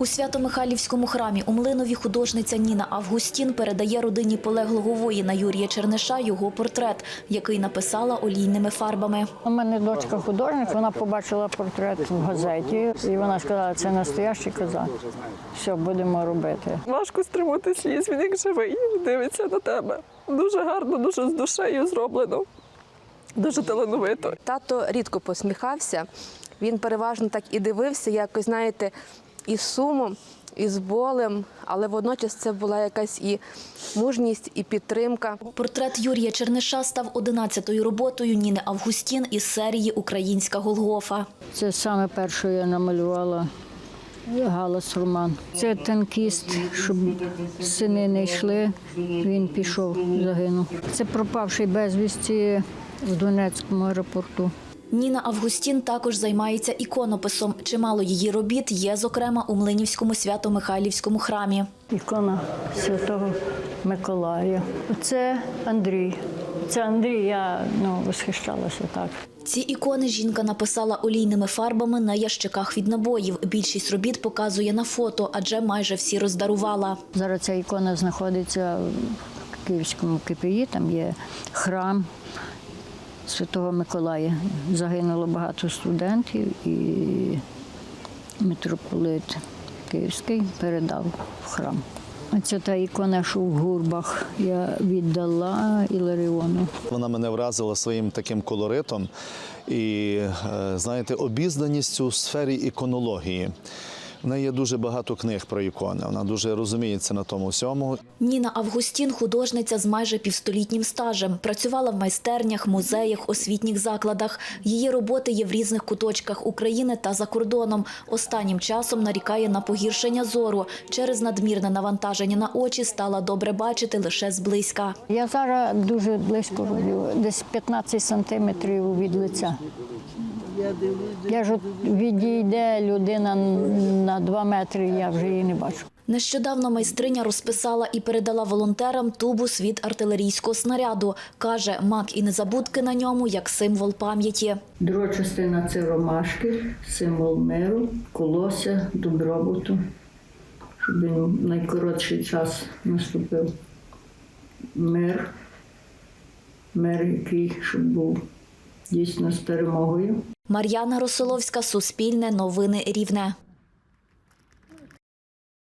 У Свято-Михайлівському храмі у Млинові художниця Ніна Августін передає родині полеглого воїна Юрія Черниша його портрет, який написала олійними фарбами. У мене дочка художник, вона побачила портрет в газеті, і вона сказала, це настоящий козак. Все, будемо робити. Важко стримати сліз, він як живий, дивиться на тебе. Дуже гарно, дуже з душею зроблено. Дуже талановито. Тато рідко посміхався. Він переважно так і дивився, якось, знаєте, із сумом, і з болем, але водночас це була якась і мужність, і підтримка. Портрет Юрія Черниша став 11-ю роботою Ніни Августін із серії Українська Голгофа. Це саме перше я намалювала Галас Роман. Це танкіст, щоб сини не йшли. Він пішов, загинув. Це пропавший безвісті в Донецькому аеропорту. Ніна Августін також займається іконописом. Чимало її робіт є, зокрема, у Млинівському свято-Михайлівському храмі. Ікона Святого Миколая. Це Андрій. Це Андрій, я ну, восхищалася так. Ці ікони жінка написала олійними фарбами на ящиках від набоїв. Більшість робіт показує на фото, адже майже всі роздарувала. Зараз ця ікона знаходиться в Київському КПІ, там є храм Святого Миколая. Загинуло багато студентів і митрополит Київський передав в храм. Це та ікона, що в гурбах я віддала Іларіону. Вона мене вразила своїм таким колоритом і, е, знаєте, обізнаністю у сфері іконології. В неї є дуже багато книг про ікони. Вона дуже розуміється на тому всьому. Ніна Августін – художниця з майже півстолітнім стажем. Працювала в майстернях, музеях, освітніх закладах. Її роботи є в різних куточках України та за кордоном. Останнім часом нарікає на погіршення зору. Через надмірне навантаження на очі стала добре бачити лише зблизька. Я зараз дуже близько роблю, десь 15 сантиметрів від лиця. Я ж от відійде людина на 2 метри, я вже її не бачу. Нещодавно майстриня розписала і передала волонтерам тубус від артилерійського снаряду. Каже, мак і незабудки на ньому як символ пам'яті. Друга частина це ромашки, символ миру, колося, добробуту, щоб він найкоротший час наступив мир, мир, який щоб був дійсно з перемогою. Мар'яна Росоловська, Суспільне, Новини Рівне.